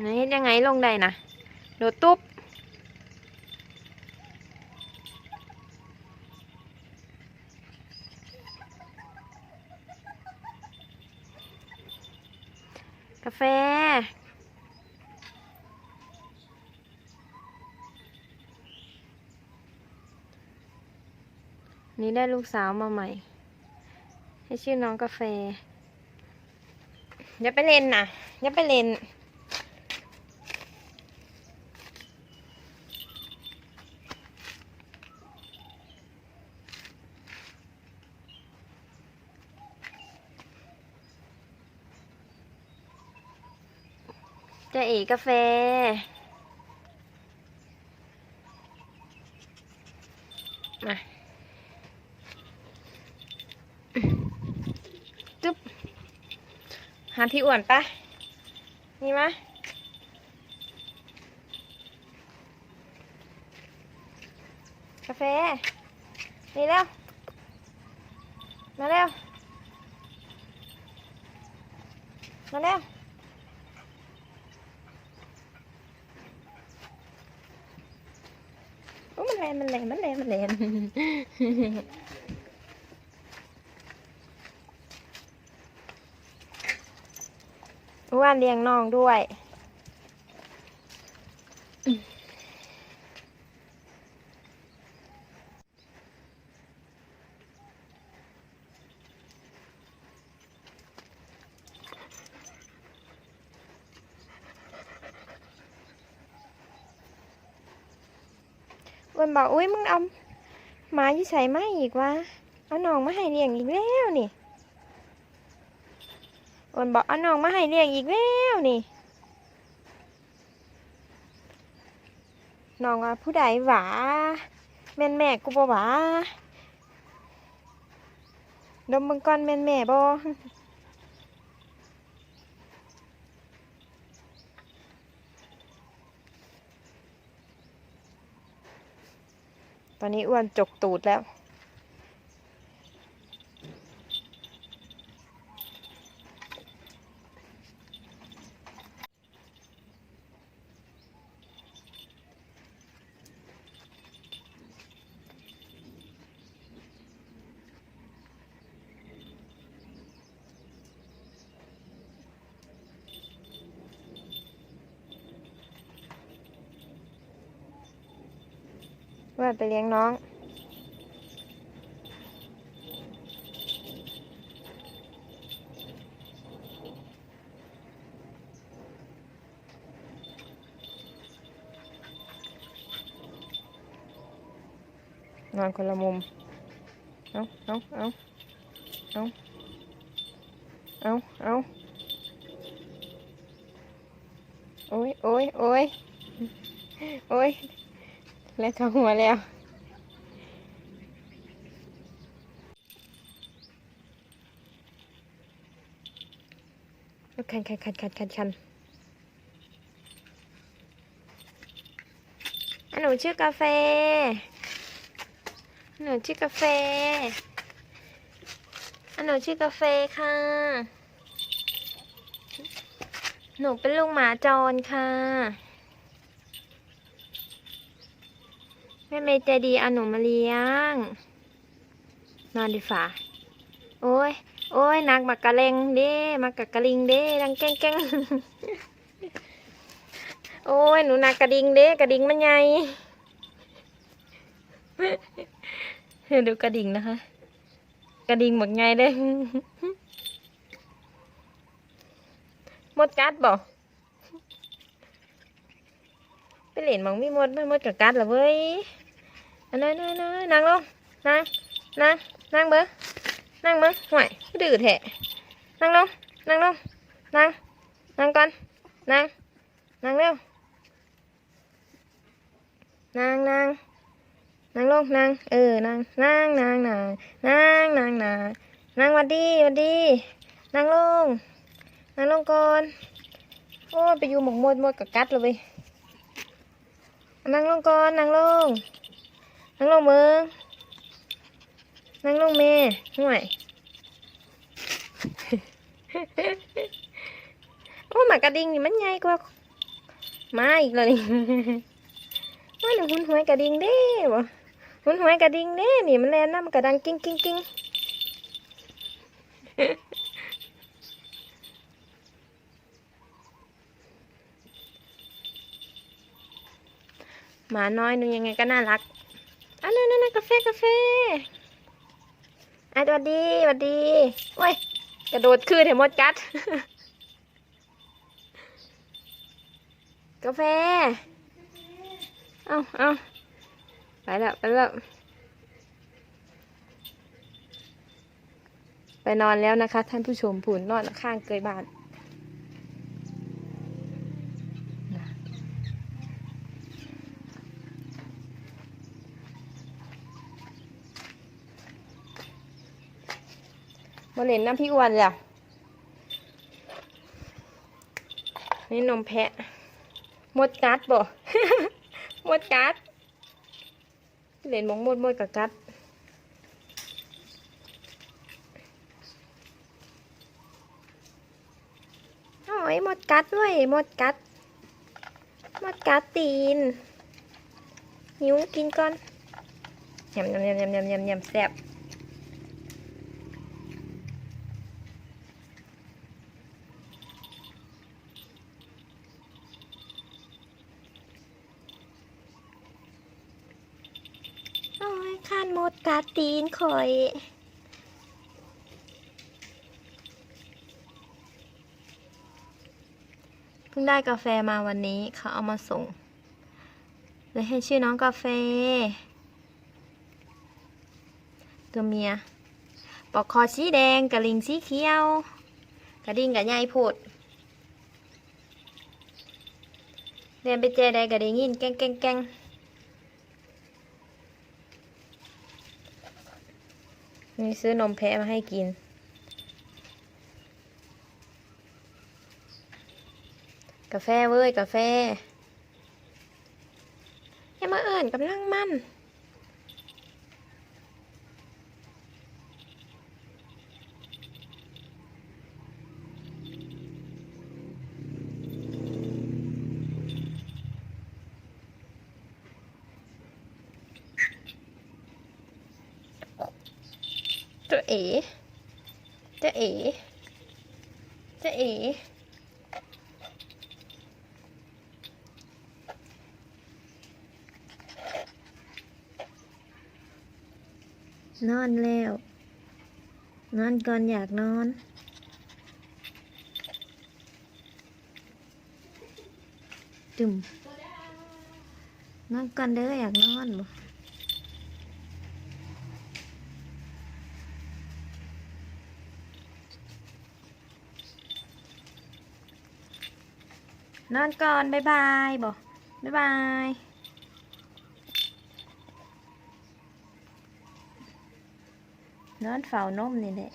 ไหนเฮ็ดยังไงลงได้นะโดดตุ๊บกาแฟ นี่ได้ลูกสาวมาใหม่ ให้ชื่อน้องกาแฟ อย่าไปเล่นนะอย่าไปเล่น จะเอกาแฟ มาจุ๊บหาพี่อ้วนปะนี่มะกาแฟ นี่แล้ว มาแล้ว มาแล้ว โอ้ มันแรงมันแรงมันแรงมันแรงว่านเลี้ยงน้องด้วย วันบอกอุ้ยมึงเอาหมาอยู่ใส่มาอีกวะเอาน้องมาให้เลี้ยงอีกแล้วนี่วันบอกเอาน้องมาให้เลี้ยงอีกแล้วนี่น้องว่าผู้ใดหวาแม่นแม่กูบ่หวาดมบังก่อนแม่นแม่บ่ อนนี้อ้วนจกตูดแล้ว ว่าไปเลี้ยงน้อง นอนคนละมุม เอาเอาเอาเอาเอาเอาโอ้ยโอ้ยโอ้ยโอ้ย แล้วเข้าหัวแล้ว คันคันคันคันคันคันอันหนูชื่อกาแฟอันหนูชื่อกาแฟอันหนูชื่อกาแฟค่ะ หนูเป็นลูกหมาจรค่ะ แม่เมย์ใจดีเอาหนูมาเลี้ยง นอนดีฝ่าโอ้ย โอ้ยนักมักกะเลงเด้มักกะกะลิงเด้ดังแก้งแก้งโอ้ย หนูนักกระดิงเด้กระดิ่งมันใหญ่ดูกระดิ่งนะคะ กระดิ่งหมดไงเด้มดกัดบ่ไปเล่นหมองมีมดไม่มดกับกัดหรอเว้ย อันนั้นนั่นนั่งลงนั่งนั่งนั่งเบ้อนั่งเบ้อห่วยดื้อแท้นั่งลงนั่งลงนั่งนั่งก่อนนั่งนั่งเร็วนั่งนั่งนั่งลงนั่งเออนั่งนั่งนั่งนั่งนั่งนั่งนั่งนั่งวัดดีวัดดีนั่งลงนั่งลงก่อนโอ้ยไปอยู่หมองมดมดกับกัดเลยเว้ยนั่งลงก่อนนั่งลง นั่งลงเมืองนั่งลงเมห่วยโอ้หมากระดิ่งนี่มันใหญ่กว่ามาอีกแล้วนี่ว่าหนูหุ่นหวยกระดิ่งเด้บ่หุ่นหวยกระดิ่งเด้นี่มันแลนน้ำกระดังกิ้งกิ้งกิ้งหมาน้อยหนูยังไงก็น่ารัก อันนั้นนั่นกาแฟกาแฟอะสวัสดีสวัสดีโอ้ยกระโดดขึ้นเห็นมดกัด กาแฟ เอาเอาไปแล้วไปแล้วไปนอนแล้วนะคะ ท่านผู้ชมผุนนอนข้างเกยบาน มาเล่นน้ำพี่อ้วนจ้ะนี่นมแพะหมดกัดบ่หมดกัด เล่นมองหมดหมดกับกัดโอ้ยหมดกัดด้วยหมดกัดหมดกัดตีน หิวกินก่อนยำยำยำยำยำยำยำแซ่บโอ้ย ข้าตีนข่อย เพิ่งได้กาแฟมาวันนี้เขาเอามาส่ง เลยให้ชื่อน้องกาแฟ ตัวเมีย ปอกคอสีแดงกระลิงสีเขียว กระดิ่งกับใหญ่โพดเรียนไปเจใดกระดิ่งยินแกงแกงแกง นี่ซื้อนมแพะมาให้กิน กาแฟเว้ย กาแฟยังมาเอิญกำลังมั่น เอ๋จะเอ๋จะเอ๋นอนแล้ว นอนก่อนอยากนอน จุ่มนอนก่อนเด้ออยากนอนบ่ นอนก่อน บ๊ายบายบ่บ๊ายบายนอนเฝ้านมนี่แหละ